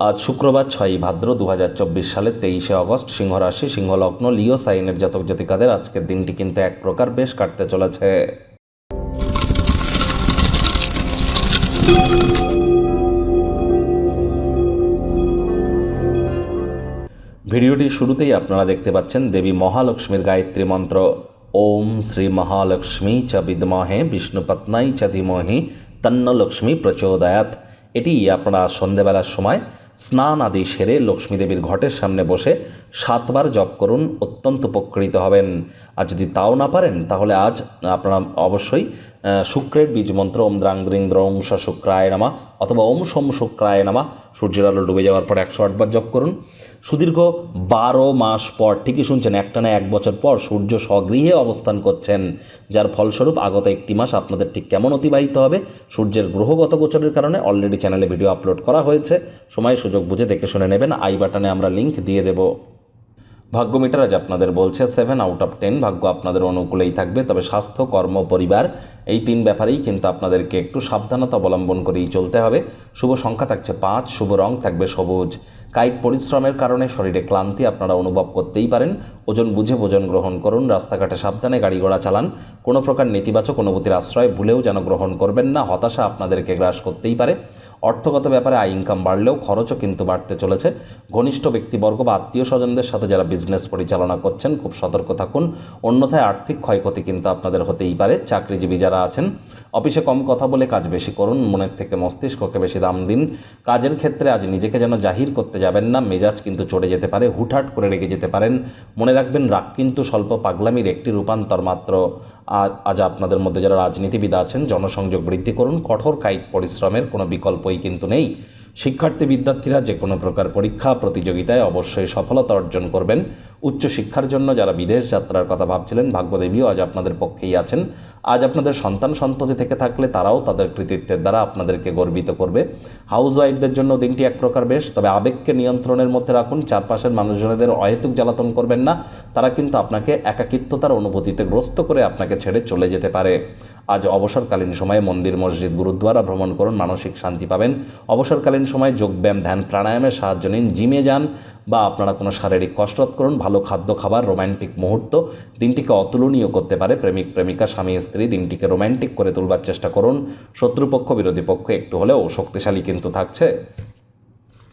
আজ শুক্রবার ছয়ই ভাদ্র দু হাজার চব্বিশ সালের তেইশে অগস্ট সিংহ রাশি সিংহলগ্ন, লিও, সাইনের জাতক জাতিকাদের আজকের দিনটি কিন্তু এক প্রকার বেশ কাটতে চলেছে। ভিডিওটির শুরুতেই আপনারা দেখতে পাচ্ছেন দেবী মহালক্ষ্মীর গায়ত্রী মন্ত্র। ওম শ্রী মহালক্ষ্মী চ বিদমহে বিষ্ণুপত্নাই চ ধীমহি তন্ন লক্ষ্মী প্রচোদয়াত। এটি আপনারা সন্ধেবেলার সময় স্নান আদি সেরে লক্ষ্মীদেবীর ঘটের সামনে বসে সাতবার জপ করুন, অত্যন্ত উপকৃত হবেন। আর যদি তাও না পারেন, তাহলে আজ আপনারা অবশ্যই শুক্রের বীজ মন্ত্র ওম দ্রাং দ্রিং দ্রং স শুক্রায় নামা অথবা ওম সোম শুক্রায় নামা। সূর্যের আলো ডুবে যাওয়ার পর একশো আটবার জপ করুন। সুদীর্ঘ বারো মাস পর, ঠিকই শুনছেন একটানা এক বছর পর সূর্য স্বগৃহে অবস্থান করছেন। যার ফলস্বরূপ আগত একটি মাস আপনাদের ঠিক কেমন অতিবাহিত হবে, সূর্যের গ্রহগত গোচরের কারণে অলরেডি চ্যানেলে ভিডিও আপলোড করা হয়েছে। সময় সুযোগ বুঝে দেখে শুনে নেবেন, আই বাটনে আমরা লিঙ্ক দিয়ে দেবো। ভাগ্য মিটার আজ আপনাদের বলছে সেভেন আউট অফ টেন ভাগ্য আপনাদের অনুকূলেই থাকবে। তবে স্বাস্থ্য, কর্ম, পরিবার এই তিন ব্যাপারেই কিন্তু আপনাদেরকে একটু সাবধানতা অবলম্বন করেই চলতে হবে। শুভ সংখ্যা থাকছে পাঁচ, শুভ রং থাকবে সবুজ। কায়িক পরিশ্রমের কারণে শরীরে ক্লান্তি আপনারা অনুভব করতেই পারেন। ওজন বুঝে ভোজন গ্রহণ করুন, রাস্তাঘাটে সাবধানে গাড়ি ঘোড়া চালান। কোনো প্রকার নেতিবাচক অনুভূতির আশ্রয় ভুলেও যেন গ্রহণ করবেন না, হতাশা আপনাদেরকে গ্রাস করতেই পারে। অর্থগত ব্যাপারে আয় ইনকাম বাড়লেও খরচও কিন্তু বাড়তে চলেছে। ঘনিষ্ঠ ব্যক্তিবর্গ বা আত্মীয় স্বজনদের সাথে যারা বিজনেস পরিচালনা করছেন, খুব সতর্ক থাকুন। অন্যথায় আর্থিক ক্ষয়ক্ষতি কিন্তু আপনাদের হতেই পারে। চাকরিজীবী যারা আছেন, অফিসে কম কথা বলে কাজ বেশি করুন, মনের থেকে মস্তিষ্ককে বেশি দাম দিন। কাজের ক্ষেত্রে আজ নিজেকে যেন জাহির করতে যাবেন না, মেজাজ কিন্তু চড়ে যেতে পারে, হুটহাট করে রেগে যেতে পারেন। মনে রাখবেন, রাগ কিন্তু স্বল্প পাগলামির একটি রূপান্তর মাত্র। আজ আপনাদের মধ্যে যারা রাজনীতিবিদ আছেন, জনসংযোগ বৃদ্ধি করুন, কঠোর কায়িক পরিশ্রমের কোনো বিকল্পই কিন্তু নেই। শিক্ষার্থী বিদ্যার্থীরা যে কোনো প্রকার পরীক্ষা, প্রতিযোগিতায় অবশ্যই সফলতা অর্জন করবেন। উচ্চ শিক্ষার জন্য যারা বিদেশ যাত্রার কথা ভাবছিলেন, ভাগ্যদেবীও আজ আপনাদের পক্ষেই আছেন। আজ আপনাদের সন্তান সন্ততি থেকে থাকলে তারাও তাদের কৃতিত্বের দ্বারা আপনাদেরকে গর্বিত করবে। হাউস ওয়াইফদের জন্য দিনটি এক প্রকার বেশ, তবে আবেগকে নিয়ন্ত্রণের মধ্যে রাখুন, চারপাশের মানুষজনদের অহেতুক জ্বালাতন করবেন না, তারা কিন্তু আপনাকে একাকিত্বতার অনুভূতিতে গ্রস্ত করে আপনাকে ছেড়ে চলে যেতে পারে। আজ অবসরকালীন সময়ে মন্দির, মসজিদ গুরুদ্বারা ভ্রমণ করুন, মানসিক শান্তি পাবেন। অবসরকালীন সময় যোগব্যায়াম, ধ্যান, প্রাণায়ামের সাহায্য নিন, জিমে যান বা আপনারা কোনো শারীরিক কসরত করুন, ভালো খাদ্য খাবার রোম্যান্টিক মুহূর্ত, দিনটিকে অতুলনীয় করতে পারে প্রেমিক, প্রেমিকা, স্বামী, স্ত্রী, দিনটিকে রোম্যান্টিক করে তুলবার চেষ্টা করুন। শত্রুপক্ষ, বিরোধী পক্ষ একটু হলেও শক্তিশালী কিন্তু থাকছে।